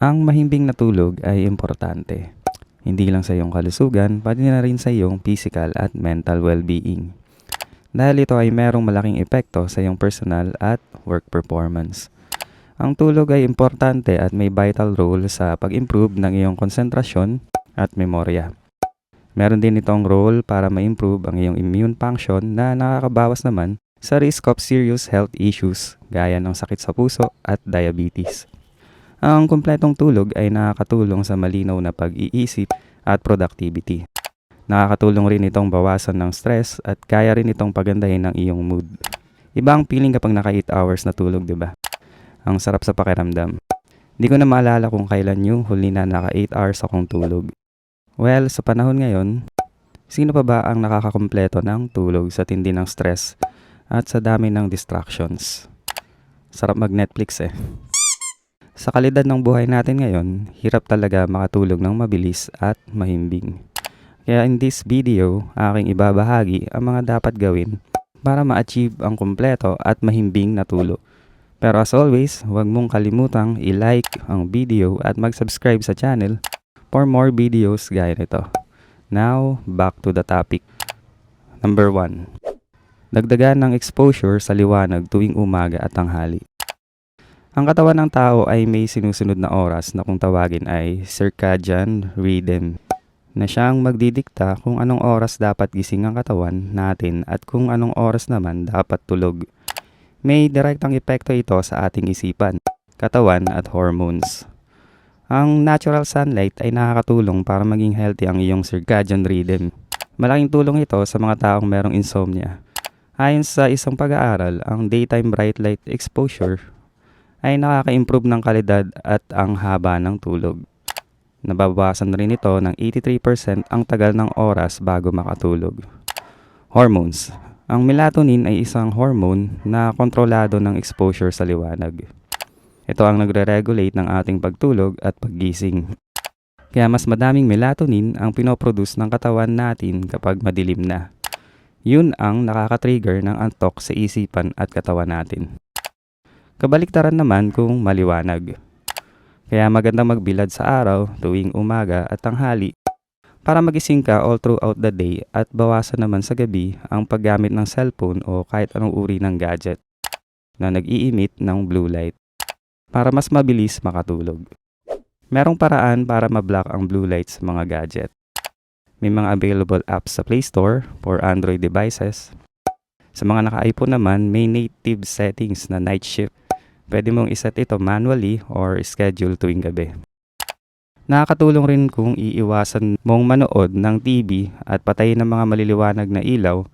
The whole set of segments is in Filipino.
Ang mahimbing na tulog ay importante. Hindi lang sa iyong kalusugan, pati na rin sa iyong physical at mental well-being. Dahil ito ay merong malaking epekto sa iyong personal at work performance. Ang tulog ay importante at may vital role sa pag-improve ng iyong konsentrasyon at memorya. Meron din itong role para ma-improve ang iyong immune function na nakakabawas naman sa risk of serious health issues gaya ng sakit sa puso at diabetes. Ang kumpletong tulog ay nakakatulong sa malinaw na pag-iisip at productivity. Nakakatulong rin itong bawasan ng stress at kaya rin itong pagandahin ng iyong mood. Iba ang feeling kapag naka 8 hours na tulog, di ba? Ang sarap sa pakiramdam. Hindi ko na maalala kung kailan yung huli na naka 8 hours akong tulog. Well, sa panahon ngayon, sino pa ba ang nakakakumpleto ng tulog sa tindi ng stress at sa dami ng distractions? Sarap mag-Netflix eh. Sa kalidad ng buhay natin ngayon, hirap talaga makatulog ng mabilis at mahimbing. Kaya in this video, aking ibabahagi ang mga dapat gawin para ma-achieve ang kumpleto at mahimbing na tulog. Pero as always, huwag mong kalimutang i-like ang video at mag-subscribe sa channel for more videos gaya nito. Now, back to the topic. Number 1. Dagdagan ng exposure sa liwanag tuwing umaga at tanghali. Ang katawan ng tao ay may sinusunod na oras na kung tawagin ay circadian rhythm na siyang magdidikta kung anong oras dapat gising ang katawan natin at kung anong oras naman dapat tulog. May direktang epekto ito sa ating isipan, katawan at hormones. Ang natural sunlight ay nakakatulong para maging healthy ang iyong circadian rhythm. Malaking tulong ito sa mga taong merong insomnia. Ayon sa isang pag-aaral, ang daytime bright light exposure ay nakaka-improve ng kalidad at ang haba ng tulog. Nababawasan rin ito ng 83% ang tagal ng oras bago makatulog. Hormones. Ang melatonin ay isang hormone na kontrolado ng exposure sa liwanag. Ito ang nagre-regulate ng ating pagtulog at paggising. Kaya mas madaming melatonin ang pinoproduce ng katawan natin kapag madilim na. Yun ang nakaka-trigger ng antok sa isipan at katawan natin. Kabaliktaran naman kung maliwanag. Kaya maganda magbilad sa araw tuwing umaga at tanghali para magising ka all throughout the day at bawasan naman sa gabi ang paggamit ng cellphone o kahit anong uri ng gadget na nag-i-emit ng blue light para mas mabilis makatulog. Merong paraan para ma-block ang blue light sa mga gadget. May mga available apps sa Play Store for Android devices. Sa mga naka-iPhone naman, may native settings na night shift Pwede mong iset ito manually or schedule tuwing gabi. Nakakatulong rin kung iiwasan mong manood ng TV at patayin ng mga maliliwanag na ilaw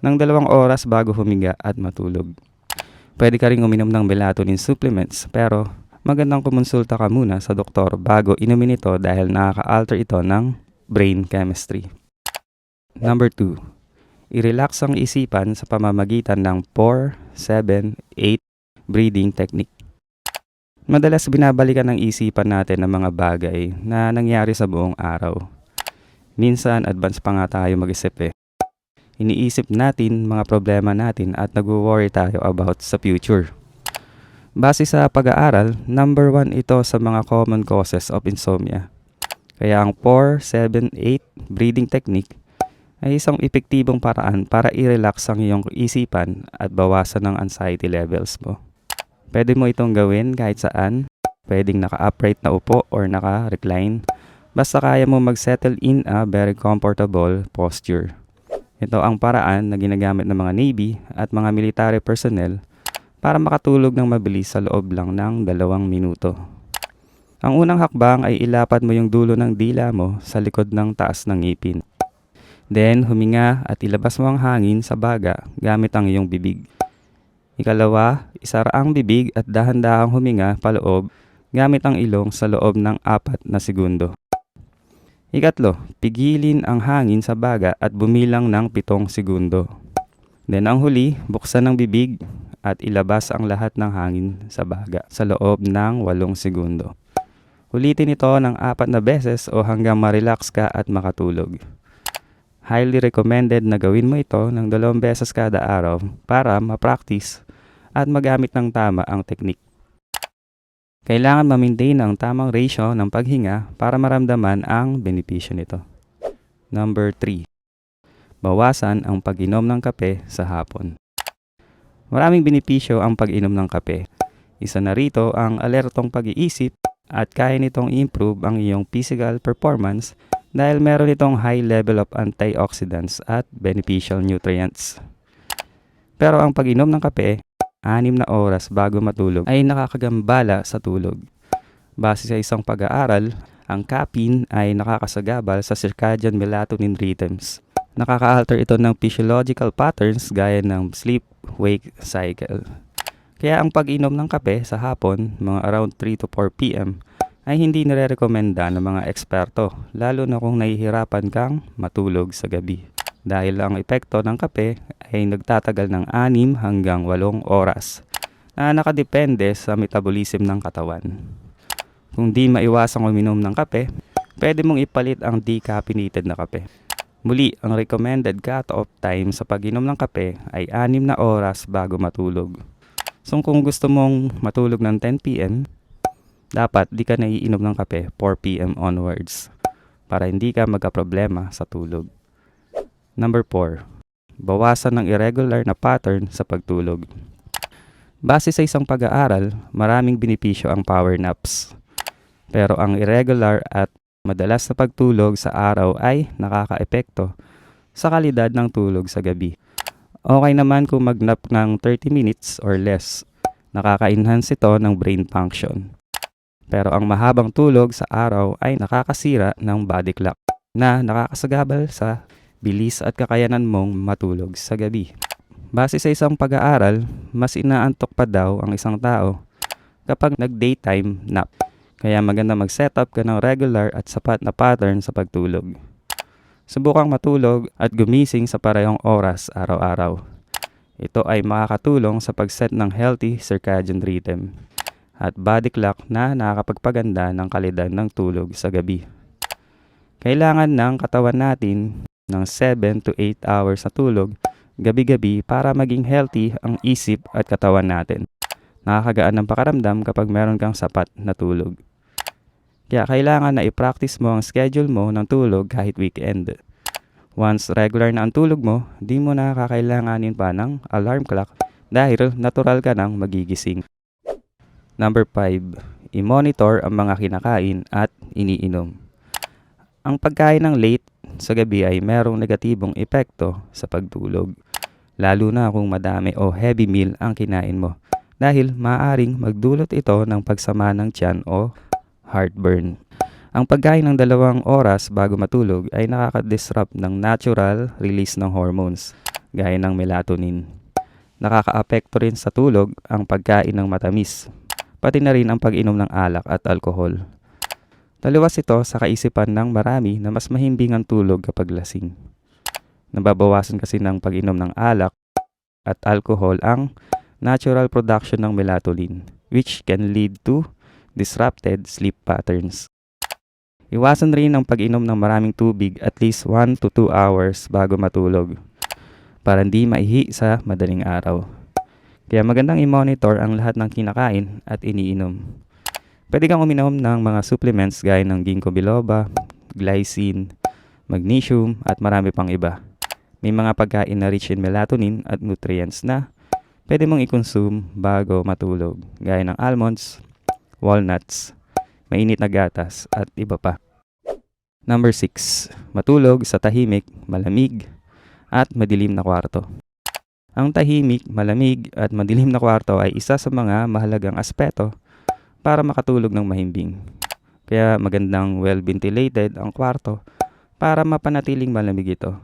ng dalawang oras bago humiga at matulog. Pwede ka rin uminom ng melatonin supplements pero magandang kumonsulta ka muna sa doktor bago inumin ito dahil nakaka-alter ito ng brain chemistry. Number 2. I-relax ang isipan sa pamamagitan ng 4, 7, 8, breathing technique. Madalas binabalikan ng isipan natin ang mga bagay na nangyari sa buong araw. Minsan, advance pa nga tayo mag-isip eh. Iniisip natin mga problema natin at nag-worry tayo about sa future. Base sa pag-aaral, number one ito sa mga common causes of insomnia. Kaya ang 4, 7, 8 breathing technique ay isang epektibong paraan para i-relax ang iyong isipan at bawasan ng anxiety levels mo. Pwede mo itong gawin kahit saan. Pwedeng naka-upright na upo or naka-recline. Basta kaya mo mag-settle in a very comfortable posture. Ito ang paraan na ginagamit ng mga Navy at mga military personnel para makatulog ng mabilis sa loob lang ng dalawang minuto. Ang unang hakbang ay ilapat mo yung dulo ng dila mo sa likod ng taas ng ngipin. Then, huminga at ilabas mo ang hangin sa baga gamit ang iyong bibig. Ikalawa, isara ang bibig at dahan-dahang huminga paloob gamit ang ilong sa loob ng apat na segundo. Ikatlo, pigilin ang hangin sa baga at bumilang ng pitong segundo. Then ang huli, buksan ang bibig at ilabas ang lahat ng hangin sa baga sa loob ng walong segundo. Ulitin ito ng apat na beses o hanggang ma-relax ka at makatulog. Highly recommended na gawin mo ito ng dalawang beses kada araw para ma-practice at magamit ng tama ang teknik. Kailangan ma-maintain ang tamang ratio ng paghinga para maramdaman ang benepisyo nito. Number 3. Bawasan ang pag-inom ng kape sa hapon. Maraming benepisyo ang pag-inom ng kape. Isa na rito ang alertong pag-iisip at kaya nitong improve ang iyong physical performance dahil meron itong high level of antioxidants at beneficial nutrients. Pero ang pag-inom ng kape, anim na oras bago matulog ay nakakagambala sa tulog. Base sa isang pag-aaral, ang caffeine ay nakakasagabal sa circadian melatonin rhythms. Nakaka-alter ito ng physiological patterns gaya ng sleep-wake cycle. Kaya ang pag-inom ng kape sa hapon, mga around 3 to 4 p.m., ay hindi nire-recommenda ng mga eksperto, lalo na kung nahihirapan kang matulog sa gabi. Dahil ang epekto ng kape ay nagtatagal ng 6 hanggang 8 oras na nakadepende sa metabolism ng katawan. Kung di maiwasang uminom ng kape, pwede mong ipalit ang decaffeinated na kape. Muli, ang recommended cut-off time sa pag-inom ng kape ay 6 na oras bago matulog. So kung gusto mong matulog ng 10pm, dapat di ka naiinom ng kape 4pm onwards para hindi ka magka-problema sa tulog. Number 4. Bawasan ng irregular na pattern sa pagtulog. Base sa isang pag-aaral, maraming benepisyo ang power naps. Pero ang irregular at madalas na pagtulog sa araw ay nakakaepekto sa kalidad ng tulog sa gabi. Okay naman kung magnap ng 30 minutes or less. Nakaka-enhance ito ng brain function. Pero ang mahabang tulog sa araw ay nakakasira ng body clock na nakakasagabal sa bilis at kakayanan mong matulog sa gabi. Base sa isang pag-aaral, mas inaantok pa daw ang isang tao kapag nag-daytime nap. Kaya maganda mag-setup ka ng regular at sapat na pattern sa pagtulog. Subukang matulog at gumising sa parehong oras araw-araw. Ito ay makakatulong sa pag-set ng healthy circadian rhythm at body clock na nakakapagpaganda ng kalidad ng tulog sa gabi. Kailangan ng katawan natin ng 7 to 8 hours na tulog gabi-gabi para maging healthy ang isip at katawan natin. Nakakagaan ng pakaramdam kapag meron kang sapat na tulog. Kaya kailangan na i-practice mo ang schedule mo ng tulog kahit weekend. Once regular na ang tulog mo, di mo na kakailanganin pa ng alarm clock dahil natural ka nang magigising. Number 5. I-monitor ang mga kinakain at iniinom. Ang pagkain ng late sa gabi ay merong negatibong epekto sa pagtulog, lalo na kung madami o heavy meal ang kinain mo dahil maaring magdulot ito ng pagsama ng tiyan o heartburn. Ang pagkain ng dalawang oras bago matulog ay nakaka-disrupt ng natural release ng hormones gaya ng melatonin. Nakakaapekto rin sa tulog ang pagkain ng matamis, pati na rin ang pag-inom ng alak at alkohol. Taliwas ito sa kaisipan ng marami na mas mahimbing ang tulog kapag lasing. Nababawasan kasi ng pag-inom ng alak at alcohol ang natural production ng melatonin, which can lead to disrupted sleep patterns. Iwasan rin ang pag-inom ng maraming tubig at least 1 to 2 hours bago matulog para hindi maihi sa madaling araw. Kaya magandang i-monitor ang lahat ng kinakain at iniinom. Pwede kang uminom ng mga supplements gaya ng ginkgo biloba, glycine, magnesium at marami pang iba. May mga pagkain na rich in melatonin at nutrients na pwede mong i-consume bago matulog gaya ng almonds, walnuts, mainit na gatas at iba pa. Number 6. Matulog sa tahimik, malamig, at madilim na kwarto. Ang tahimik, malamig at madilim na kwarto ay isa sa mga mahalagang aspeto para makatulog ng mahimbing. Kaya magandang well-ventilated ang kwarto para mapanatiling malamig ito.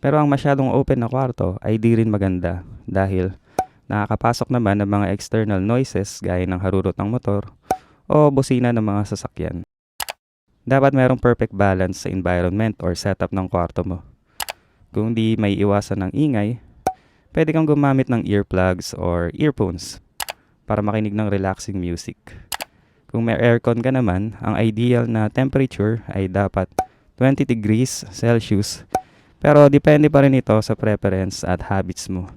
Pero ang masyadong open na kwarto ay di rin maganda dahil nakakapasok naman ng mga external noises gaya ng harurot ng motor o busina ng mga sasakyan. Dapat mayroong perfect balance sa environment or setup ng kwarto mo. Kung di may iwasan ng ingay, pwede kang gumamit ng earplugs or earphones para makinig ng relaxing music. Kung may aircon ka naman, ang ideal na temperature ay dapat 20 degrees Celsius pero depende pa rin ito sa preference at habits mo.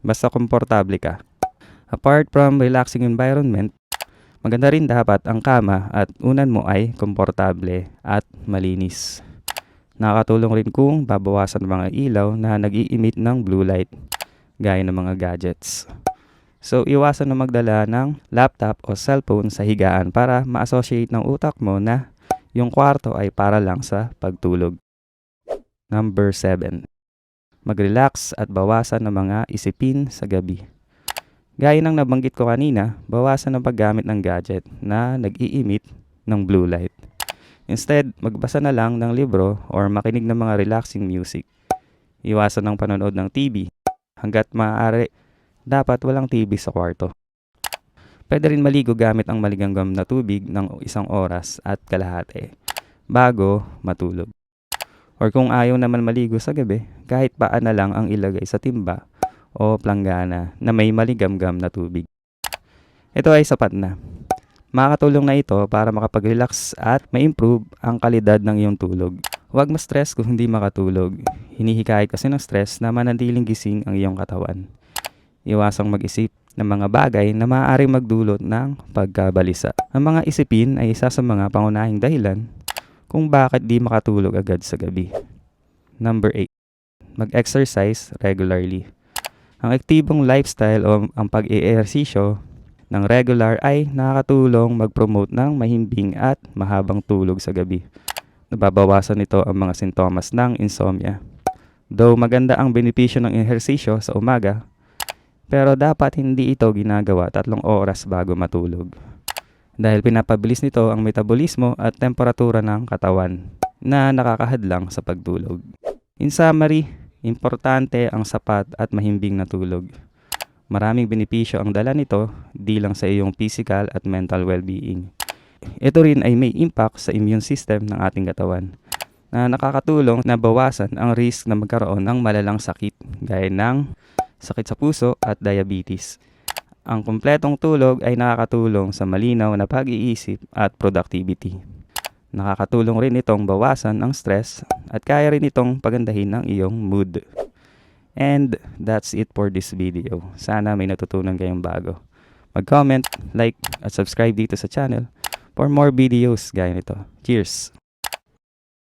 Basta komportable ka. Apart from relaxing environment, Maganda rin dapat ang kama at unan mo ay komportable at malinis. Nakakatulong rin kung babawasan mga ilaw na nag-i-emit ng blue light gaya ng mga gadgets. So, iwasan na magdala ng laptop o cellphone sa higaan para ma-associate ng utak mo na yung kwarto ay para lang sa pagtulog. Number 7. Mag-relax at bawasan ng mga isipin sa gabi. Gaya ng nabanggit ko kanina, bawasan ang paggamit ng gadget na nag-i-emit ng blue light. Instead, magbasa na lang ng libro or makinig ng mga relaxing music. Iwasan ang panonood ng TV. Hanggat maaari, dapat walang TV sa kwarto. Pwede rin maligo gamit ang maligamgam na tubig ng isang oras at kalahati bago matulog. Or kung ayaw naman maligo sa gabi, kahit paan na lang ang ilagay sa timba o planggana na may maligamgam na tubig. Ito ay sapat na. Makakatulong na ito para makapag-relax at ma-improve ang kalidad ng iyong tulog. Huwag ma-stress kung hindi makatulog. Hinihikayat kasi ng stress na manatiling gising ang iyong katawan. Iwasang mag-isip ng mga bagay na maaaring magdulot ng pagkabalisa. Ang mga isipin ay isa sa mga pangunahing dahilan kung bakit di makatulog agad sa gabi. Number 8. Mag-exercise regularly. Ang aktibong lifestyle o ang pag-i-ehersisyo ng regular ay nakakatulong mag-promote ng mahimbing at mahabang tulog sa gabi. Nababawasan nito ang mga sintomas ng insomnia. Though maganda ang benepisyo ng ehersisyo sa umaga, pero dapat hindi ito ginagawa tatlong oras bago matulog. Dahil pinapabilis nito ang metabolismo at temperatura ng katawan na nakakahadlang sa pagtulog. In summary, importante ang sapat at mahimbing na tulog. Maraming benepisyo ang dala nito di lang sa iyong physical at mental well-being. Ito rin ay may impact sa immune system ng ating katawan na nakakatulong na bawasan ang risk na magkaroon ng malalang sakit gaya ng sakit sa puso at diabetes. Ang kumpletong tulog ay nakakatulong sa malinaw na pag-iisip at productivity. Nakakatulong rin itong bawasan ang stress at kaya rin itong pagandahin ang iyong mood. And that's it for this video. Sana may natutunan kayong bago. Mag-comment, like, at subscribe dito sa channel for more videos gaya nito. Cheers!